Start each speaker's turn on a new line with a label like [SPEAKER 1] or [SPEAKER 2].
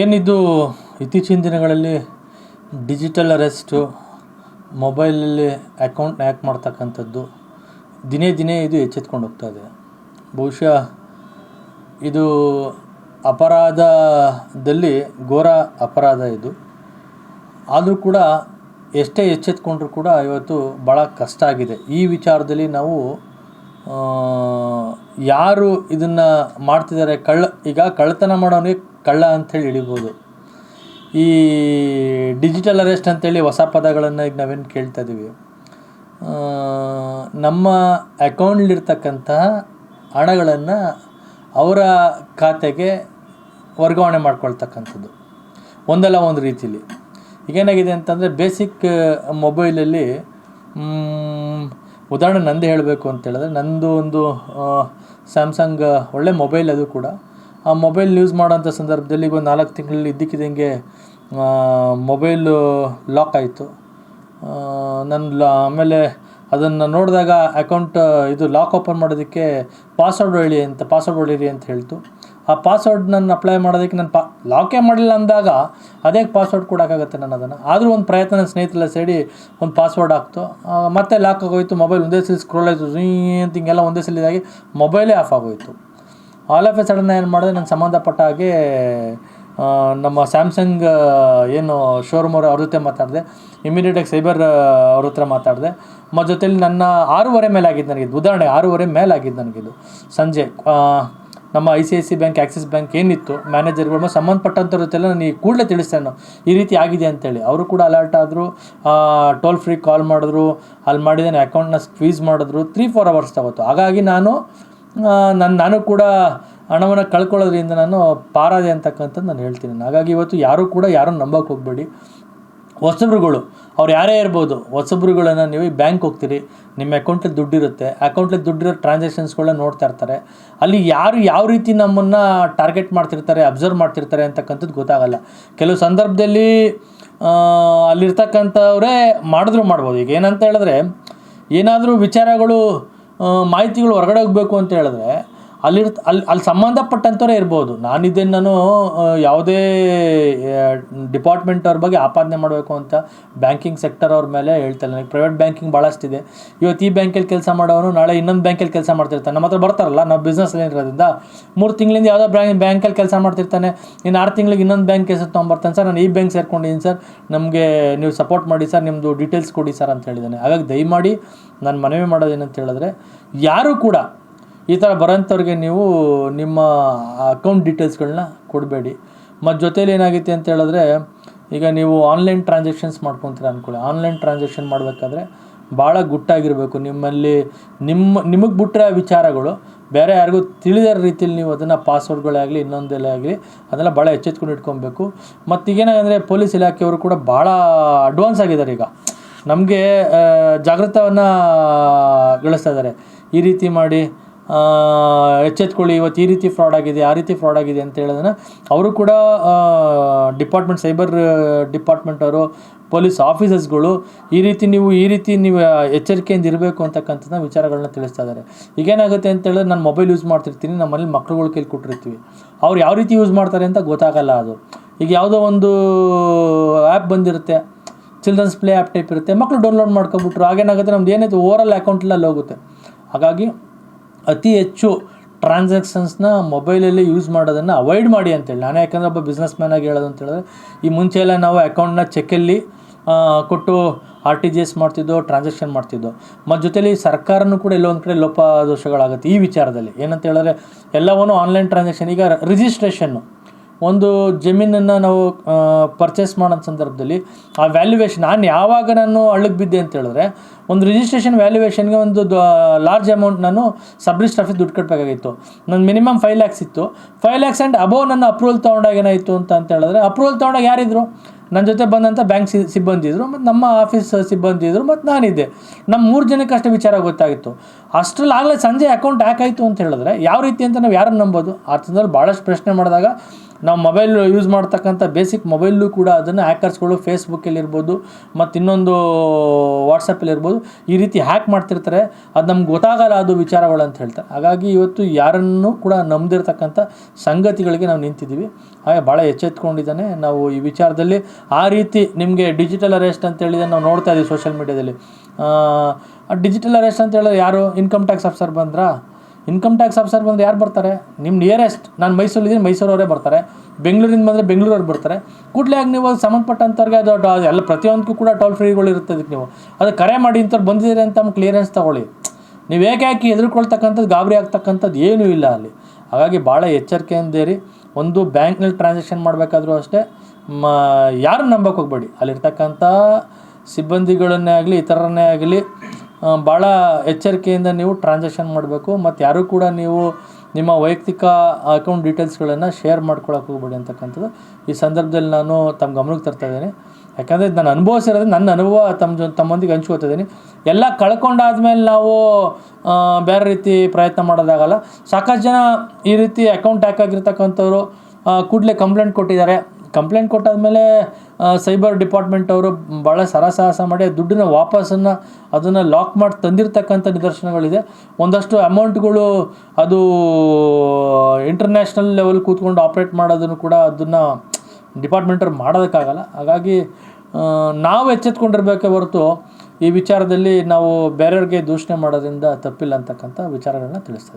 [SPEAKER 1] ಏನಿದು ಇತ್ತೀಚಿನ ದಿನಗಳಲ್ಲಿ ಡಿಜಿಟಲ್ ಅರೆಸ್ಟು, ಮೊಬೈಲಲ್ಲಿ ಅಕೌಂಟ್ ಹ್ಯಾಕ್ ಮಾಡ್ತಕ್ಕಂಥದ್ದು, ದಿನೇ ದಿನೇ ಇದು ಎಚ್ಚೆತ್ಕೊಂಡು ಹೋಗ್ತಾ ಇದೆ. ಬಹುಶಃ ಇದು ಅಪರಾಧದಲ್ಲಿ ಘೋರ ಅಪರಾಧ ಇದು. ಆದರೂ ಕೂಡ ಎಷ್ಟೇ ಎಚ್ಚೆತ್ಕೊಂಡ್ರೂ ಕೂಡ ಇವತ್ತು ಭಾಳ ಕಷ್ಟ ಆಗಿದೆ. ಈ ವಿಚಾರದಲ್ಲಿ ನಾವು ಯಾರು ಇದನ್ನು ಮಾಡ್ತಿದ್ದಾರೆ ಕಳ್ಳ, ಈಗ ಕಳ್ಳತನ ಮಾಡೋನಿಗೆ ಕಳ್ಳ ಅಂಥೇಳಿ ಇಳಿಬೋದು. ಈ ಡಿಜಿಟಲ್ ಅರೆಸ್ಟ್ ಅಂತೇಳಿ ಹೊಸ ಪದಗಳನ್ನು ಈಗ ನಾವೇನು ಕೇಳ್ತಾ ಇದ್ದೀವಿ. ನಮ್ಮ ಅಕೌಂಟ್ಲಿರ್ತಕ್ಕಂತಹ ಹಣಗಳನ್ನು ಅವರ ಖಾತೆಗೆ ವರ್ಗಾವಣೆ ಮಾಡ್ಕೊಳ್ತಕ್ಕಂಥದ್ದು. ಒಂದಲ್ಲ ಒಂದು ರೀತಿಲಿ. ಈಗೇನಾಗಿದೆ ಅಂತಂದರೆ ಬೇಸಿಕ್ ಮೊಬೈಲಲ್ಲಿ ಉದಾಹರಣೆ ನಂದು ಹೇಳಬೇಕು ಅಂತ ಹೇಳಿದ್ರೆ ನಂದು ಒಂದು ಸ್ಯಾಮ್ಸಂಗ್ ಒಳ್ಳೆ ಮೊಬೈಲ್ ಅದು ಕೂಡ. ಆ ಮೊಬೈಲ್ ಯೂಸ್ ಮಾಡೋಂಥ ಸಂದರ್ಭದಲ್ಲಿ ಒಂದು ನಾಲ್ಕು ತಿಂಗಳಲ್ಲಿ ಇದ್ದಕ್ಕಿದ್ದಂಗೆ ಮೊಬೈಲು ಲಾಕ್ ಆಯಿತು. ನನ್ನ ಲ, ಆಮೇಲೆ ಅದನ್ನು ನೋಡಿದಾಗ ಅಕೌಂಟ್ ಇದು ಲಾಕ್ ಓಪನ್ ಮಾಡೋದಕ್ಕೆ ಪಾಸ್ವರ್ಡ್ ಹೇಳಿ ಅಂತ ಪಾಸ್ವರ್ಡ್ ಹೊಳಿರಿ ಅಂತ ಹೇಳ್ತು. ಆ ಪಾಸ್ವರ್ಡ್ ನಾನು ಅಪ್ಲೈ ಮಾಡೋದಕ್ಕೆ ನಾನು ಪಾ ಲಾಕೇ ಮಾಡಲಿಲ್ಲ ಅಂದಾಗ ಅದೇ ಪಾಸ್ವರ್ಡ್ ಕೊಡೋಕ್ಕಾಗತ್ತೆ ನಾನು ಅದನ್ನು. ಆದರೂ ಒಂದು ಪ್ರಯತ್ನ ನನ್ನ ಸ್ನೇಹಿತರೆಲ್ಲ ಸೇರಿ ಒಂದು ಪಾಸ್ವರ್ಡ್ ಹಾಕ್ತು. ಮತ್ತೆ ಲಾಕ್ ಆಗೋಯ್ತು ಮೊಬೈಲ್ ಒಂದೇ ಸಲ ಸ್ಕ್ರೋಲ್ ಆಯಿತು ಅಂತ ಹಿಂಗೆಲ್ಲ ಒಂದೇ ಸಲ ಇದಾಗಿ ಮೊಬೈಲೇ ಆಫ್ ಆಗೋಯಿತು. ಆಲ್ ಆಫ್ ಎ ಸಡನ್ ಏನು ಮಾಡಿದೆ, ನಾನು ಸಂಬಂಧಪಟ್ಟ ಹಾಗೆ ನಮ್ಮ ಸ್ಯಾಮ್ಸಂಗ್ ಏನು ಶೋರೂಮ್ ಅವ್ರ ಅವ್ರ ಜೊತೆ ಮಾತಾಡಿದೆ. ಇಮಿಡಿಯೇಟಾಗಿ ಸೈಬರ್ ಅವ್ರ ಹತ್ರ ಮಾತಾಡಿದೆ. ಮತ್ತು ಜೊತೇಲಿ ನನ್ನ ಆರೂವರೆ ಮೇಲೆ ಆಗಿದ್ದು ನನಗಿದು. ಉದಾಹರಣೆ ಆರೂವರೆ ಮೇಲೆ ಆಗಿದ್ದು ನನಗಿದು. ಸಂಜೆ ನಮ್ಮ I C I C bank Axis bank ಏನಿತ್ತು ಮ್ಯಾನೇಜರ್ಗಳು ಸಂಬಂಧಪಟ್ಟಂಥವ್ರತ್ತೆಲ್ಲ ನಾನು ಈ ಕೂಡಲೇ ತಿಳಿಸ್ತೇನೆ. ಈ ರೀತಿ ಆಗಿದೆ ಅಂತೇಳಿ. ಅವರು ಕೂಡ ಅಲರ್ಟ್ ಆದರು ಟೋಲ್ ಫ್ರೀ ಕಾಲ್ ಮಾಡಿದ್ರು, ಅಲ್ಲಿ ಮಾಡಿದ್ದೇನೆ ಅಕೌಂಟ್ನ ಸ್ಕ್ವೀಸ್ ಮಾಡಿದ್ರು ತ್ರೀ ಫೋರ್ ಅವರ್ಸ್ ತಗೋತು. ಹಾಗಾಗಿ ನಾನು ನನ್ನ ನಾನು ಕೂಡ ಹಣವನ್ನು ಕಳ್ಕೊಳ್ಳೋದ್ರಿಂದ ನಾನು ಪಾರಾದೆ ಅಂತಕ್ಕಂಥದ್ದು ನಾನು ಹೇಳ್ತೀನಿ. ಹಾಗಾಗಿ ಇವತ್ತು ಯಾರೂ ಕೂಡ ಯಾರೂ ನಂಬಕ್ಕೆ ಹೋಗಬೇಡಿ. ಹೊಸಬ್ರುಗಳು. ಅವ್ರು ಯಾರೇ ಇರ್ಬೋದು, ಹೊಸಬ್ರುಗಳನ್ನು ನೀವು ಬ್ಯಾಂಕ್ ಹೋಗ್ತೀರಿ, ನಿಮ್ಮ ಅಕೌಂಟಲ್ಲಿ ದುಡ್ಡಿರುತ್ತೆ ಅಕೌಂಟಲ್ಲಿ ದುಡ್ಡಿರೋ ಟ್ರಾನ್ಸಾಕ್ಷನ್ಸ್ಗಳನ್ನ ನೋಡ್ತಾ ಇರ್ತಾರೆ. ಅಲ್ಲಿ ಯಾರು ಯಾವ ರೀತಿ ನಮ್ಮನ್ನು ಟಾರ್ಗೆಟ್ ಮಾಡ್ತಿರ್ತಾರೆ ಅಬ್ಸರ್ವ್ ಮಾಡ್ತಿರ್ತಾರೆ ಅಂತಕ್ಕಂಥದ್ದು ಗೊತ್ತಾಗಲ್ಲ. ಕೆಲವು ಸಂದರ್ಭದಲ್ಲಿ ಅಲ್ಲಿರ್ತಕ್ಕಂಥವರೇ ಮಾಡಿದ್ರು ಮಾಡ್ಬೋದು. ಈಗ ಏನಂತ ಹೇಳಿದ್ರೆ, ಏನಾದರೂ ವಿಚಾರಗಳು ಮಾಹಿತಿಗಳು ಹೊರಗಡೆ ಹೋಗಬೇಕು ಅಂತ ಹೇಳಿದ್ರೆ ಅಲ್ಲಿರ್ತ ಅಲ್ಲಿ ಅಲ್ಲಿ ಸಂಬಂಧಪಟ್ಟಂಥವ್ರೇ ಇರ್ಬೋದು. ನಾನಿದ್ದೇನು ನಾನು ಯಾವುದೇ ಡಿಪಾರ್ಟ್ಮೆಂಟ್ ಅವ್ರ ಬಗ್ಗೆ ಆಪಾದನೆ ಮಾಡಬೇಕು ಅಂತ ಬ್ಯಾಂಕಿಂಗ್ ಸೆಕ್ಟರ್ ಅವ್ರ ಮೇಲೆ ಹೇಳ್ತಾಯಿಲ್ಲ ನನಗೆ ಪ್ರೈವೇಟ್ ಬ್ಯಾಂಕಿಂಗ್ ಭಾಳಷ್ಟಿದೆ ಇವತ್ತು ಈ ಬ್ಯಾಂಕಲ್ಲಿ ಕೆಲಸ ಮಾಡೋನು ನಾಳೆ ಇನ್ನೊಂದು ಬ್ಯಾಂಕಲ್ಲಿ ಕೆಲಸ ಮಾಡ್ತಿರ್ತಾನೆ. ನಮ್ಮ ಹತ್ರ ಬರ್ತಾರಲ್ಲ, ನಾವು ಬಿಸ್ನೆಸ್ ಇರೋದ್ರಿಂದ. ಮೂರು ತಿಂಗಳಿಂದ ಯಾವುದೋ ಬ್ಯಾಂಕ್ ಬ್ಯಾಂಕಲ್ಲಿ ಕೆಲಸ ಮಾಡ್ತಿರ್ತಾನೆ. ಇನ್ನು ಆರು ತಿಂಗಳಿಗೆ ಇನ್ನೊಂದು ಬ್ಯಾಂಕ್ ಕೆಲಸ ತೊಗೊಂಬರ್ತಾನೆ ಸರ್. ನಾನು ಈ ಬ್ಯಾಂಕ್ ಸೇರ್ಕೊಂಡಿದ್ದೀನಿ ಸರ್. ನಮಗೆ ನೀವು ಸಪೋರ್ಟ್ ಮಾಡಿ ಸರ್. ನಿಮ್ಮದು ಡೀಟೇಲ್ಸ್ ಕೊಡಿ ಸರ್ ಅಂತ ಹೇಳಿದ್ದಾನೆ ಹಾಗಾಗಿ ದಯಮಾಡಿ ನಾನು ಮನವಿ ಮಾಡೋದೇನಂತ ಹೇಳಿದ್ರೆ, ಯಾರೂ ಕೂಡ ಈ ಥರ ಬರೋಂಥವ್ರಿಗೆ ನೀವು ನಿಮ್ಮ ಅಕೌಂಟ್ ಡೀಟೇಲ್ಸ್ಗಳನ್ನ ಕೊಡಬೇಡಿ. ಮತ್ತು ಜೊತೇಲಿ ಏನಾಗುತ್ತೆ ಅಂತ ಹೇಳಿದ್ರೆ, ಈಗ ನೀವು ಆನ್ಲೈನ್ ಟ್ರಾನ್ಸಾಕ್ಷನ್ಸ್ ಮಾಡ್ಕೊತೀರ ಅಂದ್ಕೊಳ್ಳಿ ಆನ್ಲೈನ್ ಟ್ರಾನ್ಸಾಕ್ಷನ್ ಮಾಡಬೇಕಾದ್ರೆ ಭಾಳ ಗುಟ್ಟಾಗಿರಬೇಕು. ನಿಮ್ಮಲ್ಲಿ ನಿಮ್ಮ, ನಿಮಗೆ ಬಿಟ್ಟರೆ ಆ ವಿಚಾರಗಳು, ಬೇರೆ ಯಾರಿಗೂ ತಿಳಿದ ರೀತಿಯಲ್ಲಿ ನೀವು ಅದನ್ನು ಪಾಸ್ವರ್ಡ್ಗಳೇ ಆಗಲಿ, ಇನ್ನೊಂದೆಲ್ಲ ಆಗಲಿ, ಅದೆಲ್ಲ ಭಾಳ ಎಚ್ಚೆತ್ಕೊಂಡು ಇಟ್ಕೊಬೇಕು. ಮತ್ತು ಈಗೇನಾಗಂದರೆ ಪೊಲೀಸ್ ಇಲಾಖೆಯವರು ಕೂಡ ಭಾಳ ಅಡ್ವಾನ್ಸ್ ಆಗಿದ್ದಾರೆ ಈಗ. ನಮಗೆ ಜಾಗೃತವನ್ನು ಗಳಿಸ್ತಾ ಇದ್ದಾರೆ. ಈ ರೀತಿ ಮಾಡಿ ಎಚ್ಚೆತ್ಕೊಳ್ಳಿ, ಇವತ್ತು ಈ ರೀತಿ ಫ್ರಾಡ್ ಆಗಿದೆ, ಆ ರೀತಿ ಫ್ರಾಡ್ ಆಗಿದೆ ಅಂತ ಹೇಳೋದನ್ನು ಅವರು ಕೂಡ ಡಿಪಾರ್ಟ್ಮೆಂಟ್ ಸೈಬರ್ ಡಿಪಾರ್ಟ್ಮೆಂಟ್ ಅವರು ಪೊಲೀಸ್ ಆಫೀಸರ್ಸ್ಗಳು ಈ ರೀತಿ ನೀವು, ಈ ರೀತಿ ನೀವು ಎಚ್ಚರಿಕೆಯಿಂದ ಇರಬೇಕು ಅಂತಕ್ಕಂಥದ್ದು ವಿಚಾರಗಳನ್ನ ತಿಳಿಸ್ತಾ ಇದ್ದಾರೆ. ಈಗೇನಾಗುತ್ತೆ ಅಂತ ಹೇಳಿದ್ರೆ ನಾನು ಮೊಬೈಲ್ ಯೂಸ್ ಮಾಡ್ತಿರ್ತೀನಿ ನಮ್ಮ ಮನೇಲಿ ಮಕ್ಳುಗಳ ಕೈಲಿ ಕೊಟ್ಟಿರ್ತೀವಿ. ಅವ್ರು ಯಾವ ರೀತಿ ಯೂಸ್ ಮಾಡ್ತಾರೆ ಅಂತ ಗೊತ್ತಾಗಲ್ಲ ಅದು. ಈಗ ಯಾವುದೋ ಒಂದು ಆ್ಯಪ್ ಬಂದಿರುತ್ತೆ ಚಿಲ್ಡ್ರನ್ಸ್ ಪ್ಲೇ ಆ್ಯಪ್ ಟೈಪ್ ಇರುತ್ತೆ ಮಕ್ಕಳು ಡೌನ್ಲೋಡ್ ಮಾಡ್ಕೊಬಿಟ್ರು ಹಾಗೇನಾಗುತ್ತೆ ನಮ್ದು ಏನಾಯ್ತು ಓವರಲ್ ಅಕೌಂಟ್ಲಲ್ಲಿ ಹೋಗುತ್ತೆ. ಹಾಗಾಗಿ ಅತಿ ಹೆಚ್ಚು ಟ್ರಾನ್ಸಾಕ್ಷನ್ಸ್ನ ಮೊಬೈಲಲ್ಲಿ ಯೂಸ್ ಮಾಡೋದನ್ನು ಅವಾಯ್ಡ್ ಮಾಡಿ ಅಂತೇಳಿ. ನಾನು ಯಾಕಂದರೆ ಒಬ್ಬ ಬಿಸ್ನೆಸ್ ಆಗಿ ಹೇಳೋದು ಅಂತ ಹೇಳಿದ್ರೆ ಈ ಮುಂಚೆ ಎಲ್ಲ ನಾವು ಅಕೌಂಟ್ನ ಚೆಕ್ಕಲ್ಲಿ ಕೊಟ್ಟು ಆರ್ ಟಿ ಜಿ ಎಸ್ ಮಾಡ್ತಿದ್ದೋ ಟ್ರಾನ್ಸಾಕ್ಷನ್ ಮಾಡ್ತಿದ್ದೋ ಮತ್ತು ಜೊತೆಲಿ ಸರ್ಕಾರನೂ ಕೂಡ ಎಲ್ಲೊಂದು ಕಡೆ ಲೋಪದೋಷಗಳಾಗುತ್ತೆ ಈ ವಿಚಾರದಲ್ಲಿ. ಏನಂತ ಹೇಳಿದ್ರೆ, ಎಲ್ಲವನ್ನೂ ಆನ್ಲೈನ್ ಟ್ರಾನ್ಸಾಕ್ಷನ್ ಈಗ ರಿಜಿಸ್ಟ್ರೇಷನ್ನು ಒಂದು ಜಮೀನನ್ನು ನಾವು ಪರ್ಚೇಸ್ ಮಾಡೋ ಸಂದರ್ಭದಲ್ಲಿ ಆ ವ್ಯಾಲ್ಯೂವೇಷನ್ ನಾನು ಯಾವಾಗ ನಾನು ಹಳ್ಳಕ್ಕೆ ಬಿದ್ದೆ ಅಂತ ಹೇಳಿದ್ರೆ, ಒಂದು ರಿಜಿಸ್ಟ್ರೇಷನ್ ವ್ಯಾಲ್ಯೂವೇಷನ್ಗೆ ಒಂದು ಲಾರ್ಜ್ ಅಮೌಂಟ್ ನಾನು ಸಬ್ ಆಫೀಸ್ ದುಡ್ಡು ಕಟ್ಟಬೇಕಾಗಿತ್ತು ನನ್ನ ಮಿನಿಮಮ್ ಫೈವ್ ಲ್ಯಾಕ್ಸ್ ಇತ್ತು. ಫೈವ್ ಲ್ಯಾಕ್ಸ್ ಆ್ಯಂಡ್ ಅಬೋವ್ ನನ್ನ ಅಪ್ರೂವಲ್ ತೊಗೊಂಡಾಗ ಏನಾಯಿತು ಅಂತ ಅಂತ ಹೇಳಿದ್ರೆ ಅಪ್ರೂವಲ್ ತೊಗೊಂಡಾಗ ಯಾರಿದ್ರು? ನನ್ನ ಜೊತೆ ಬಂದಂಥ ಬ್ಯಾಂಕ್ ಸಿ ಸಿಬ್ಬಂದಿ ಇದ್ದರು ಮತ್ತು ನಮ್ಮ ಆಫೀಸ್ ಸಿಬ್ಬಂದಿ ಇದ್ದರು ಮತ್ತು ನಾನಿದ್ದೆ. ನಮ್ಮ ಮೂರು ಜನಕ್ಕೆ ಅಷ್ಟೇ ವಿಚಾರ ಗೊತ್ತಾಗಿತ್ತು. ಅಷ್ಟರಲ್ಲಿ ಆಗಲೇ ಸಂಜೆ ಅಕೌಂಟ್ ಹ್ಯಾಕ್ ಆಯಿತು ಅಂತ ಹೇಳಿದ್ರೆ, ಯಾವ ರೀತಿ ಅಂತ ನಾವು ಯಾರನ್ನು ನಂಬೋದು? ಆ ಭಾಳಷ್ಟು ಪ್ರಶ್ನೆ ಮಾಡಿದಾಗ ನಾವು ಮೊಬೈಲ್ ಯೂಸ್ ಮಾಡ್ತಕ್ಕಂಥ ಬೇಸಿಕ್ ಮೊಬೈಲು ಕೂಡ ಅದನ್ನು ಹ್ಯಾಕರ್ಸ್ಗಳು ಫೇಸ್ಬುಕ್ಕಲ್ಲಿರ್ಬೋದು ಮತ್ತು ಇನ್ನೊಂದು ವಾಟ್ಸಪ್ಪಲ್ಲಿರ್ಬೋದು ಈ ರೀತಿ ಹ್ಯಾಕ್ ಮಾಡ್ತಿರ್ತಾರೆ. ಅದು ನಮ್ಗೆ ಗೊತ್ತಾಗಲ್ಲ ಅದು ವಿಚಾರಗಳು ಅಂತ ಹೇಳ್ತಾರೆ. ಹಾಗಾಗಿ ಇವತ್ತು ಯಾರನ್ನು ಕೂಡ ನಂಬದಿರ್ತಕ್ಕಂಥ ಸಂಗತಿಗಳಿಗೆ ನಾವು ನಿಂತಿದ್ದೀವಿ. ಹಾಗೆ ಭಾಳ ಎಚ್ಚೆತ್ಕೊಂಡಿದ್ದಾನೆ. ನಾವು ಈ ವಿಚಾರದಲ್ಲಿ ಆ ರೀತಿ ನಿಮಗೆ ಡಿಜಿಟಲ್ ಅರೆಸ್ಟ್ ಅಂತ ಹೇಳಿದ್ರೆ ನಾವು ನೋಡ್ತಾ ಇದ್ದೀವಿ ಸೋಷಿಯಲ್ ಮೀಡ್ಯಾದಲ್ಲಿ ಡಿಜಿಟಲ್ ಅರೆಸ್ಟ್ ಅಂತ ಹೇಳಿದ್ರೆ ಯಾರು ಇನ್ಕಮ್ ಟ್ಯಾಕ್ಸ್ ಆಫೀಸರ್ ಬಂದ್ರಾ? ಇನ್ಕಮ್ ಟ್ಯಾಕ್ಸ್ ಆಫೀಸರ್ ಬಂದರೆ ಯಾರು ಬರ್ತಾರೆ? ನಿಮ್ಮ ನಿಯರೆಸ್ಟ್ ನಾನು ಮೈಸೂರಿದ್ದೀನಿ ಮೈಸೂರವರೇ ಬರ್ತಾರೆ. ಬೆಂಗಳೂರಿಂದ ಬಂದರೆ ಬೆಂಗಳೂರವ್ರು ಬರ್ತಾರೆ. ಕೂಡಲೇ ನೀವು ಸಂಬಂಧಪಟ್ಟಂಥವ್ರಿಗೆ ಅದು ಎಲ್ಲ ಪ್ರತಿಯೊಂದಕ್ಕೂ ಕೂಡ ಟೋಲ್ ಫ್ರೀಗಳು ಇರ್ತದೆ ಅದಕ್ಕೆ ನೀವು. ಅದು ಕರೆ ಮಾಡಿ ಇಂಥವ್ರು ಬಂದಿದ್ದೀರಿ ಅಂತ ಕ್ಲಿಯರೆನ್ಸ್ ತೊಗೊಳ್ಳಿ. ನೀವು ಏಕೆ ಹಾಕಿ ಎದುರ್ಕೊಳ್ತಕ್ಕಂಥದ್ದು, ಗಾಬರಿ ಆಗ್ತಕ್ಕಂಥದ್ದು ಏನೂ ಇಲ್ಲ ಅಲ್ಲಿ. ಹಾಗಾಗಿ ಭಾಳ ಎಚ್ಚರಿಕೆಯಿಂದ ಅಂದೇರಿ ಒಂದು ಬ್ಯಾಂಕ್ನಲ್ಲಿ ಟ್ರಾನ್ಸಾಕ್ಷನ್ ಮಾಡಬೇಕಾದ್ರೂ ಅಷ್ಟೇ, ಮ ಯಾರು ನಂಬಕ್ಕೆ ಹೋಗ್ಬೇಡಿ. ಅಲ್ಲಿರ್ತಕ್ಕಂಥ ಸಿಬ್ಬಂದಿಗಳನ್ನೇ ಆಗಲಿ ಇತರನ್ನೇ ಆಗಲಿ ಭಾಳ ಎಚ್ಚರಿಕೆಯಿಂದ ನೀವು ಟ್ರಾನ್ಸಾಕ್ಷನ್ ಮಾಡಬೇಕು ಮತ್ತು ಯಾರೂ ಕೂಡ ನೀವು ನಿಮ್ಮ ವೈಯಕ್ತಿಕ ಅಕೌಂಟ್ ಡೀಟೇಲ್ಸ್ಗಳನ್ನು ಶೇರ್ ಮಾಡ್ಕೊಳಕ್ಕೆ ಹೋಗ್ಬೇಡಿ ಅಂತಕ್ಕಂಥದ್ದು. ಈ ಸಂದರ್ಭದಲ್ಲಿ ನಾನು ತಮ್ಮ ಗಮನಕ್ಕೆ ತರ್ತಾ ಇದ್ದೀನಿ. ಯಾಕಂದರೆ ನಾನು ಅನುಭವಿಸಿರೋದು, ನನ್ನ ಅನುಭವ ತಮ್ಮ ಜೊ, ತಮ್ಮೊಂದಿಗೆ ಹಂಚ್ಕೋತಿದ್ದೀನಿ ಎಲ್ಲ ಕಳ್ಕೊಂಡಾದ್ಮೇಲೆ ನಾವು ಬೇರೆ ರೀತಿ ಪ್ರಯತ್ನ ಮಾಡೋದಾಗಲ್ಲ. ಸಾಕಷ್ಟು ಜನ ಈ ರೀತಿ ಅಕೌಂಟ್ ಹ್ಯಾಕ್ ಆಗಿರ್ತಕ್ಕಂಥವ್ರು ಕೂಡಲೇ ಕಂಪ್ಲೇಂಟ್ ಕೊಟ್ಟಿದ್ದಾರೆ. ಕಂಪ್ಲೇಂಟ್ ಕೊಟ್ಟಾದ್ಮೇಲೆ ಸೈಬರ್ ಡಿಪಾರ್ಟ್ಮೆಂಟ್ ಅವರು ಭಾಳ ಸರಸಾಹಸ ಮಾಡಿ ದುಡ್ಡನ್ನು ವಾಪಸ್ಸನ್ನು ಅದನ್ನು ಲಾಕ್ ಮಾಡಿ ತಂದಿರತಕ್ಕಂಥ ನಿದರ್ಶನಗಳಿದೆ. ಒಂದಷ್ಟು ಅಮೌಂಟ್ಗಳು ಅದು ಇಂಟರ್ನ್ಯಾಷನಲ್ ಲೆವೆಲ್ ಕೂತ್ಕೊಂಡು ಆಪ್ರೇಟ್ ಮಾಡೋದನ್ನು ಕೂಡ ಅದನ್ನು ಡಿಪಾರ್ಟ್ಮೆಂಟವ್ರು ಮಾಡೋದಕ್ಕಾಗಲ್ಲ. ಹಾಗಾಗಿ ನಾವು ಎಚ್ಚೆತ್ಕೊಂಡಿರ್ಬೇಕೇ ಹೊರತು ಈ ವಿಚಾರದಲ್ಲಿ ನಾವು ಬೇರೆಯವ್ರಿಗೆ ದೂಷಣೆ ಮಾಡೋದ್ರಿಂದ ತಪ್ಪಿಲ್ಲ ಅಂತಕ್ಕಂಥ ವಿಚಾರಗಳನ್ನ ತಿಳಿಸ್ತಾ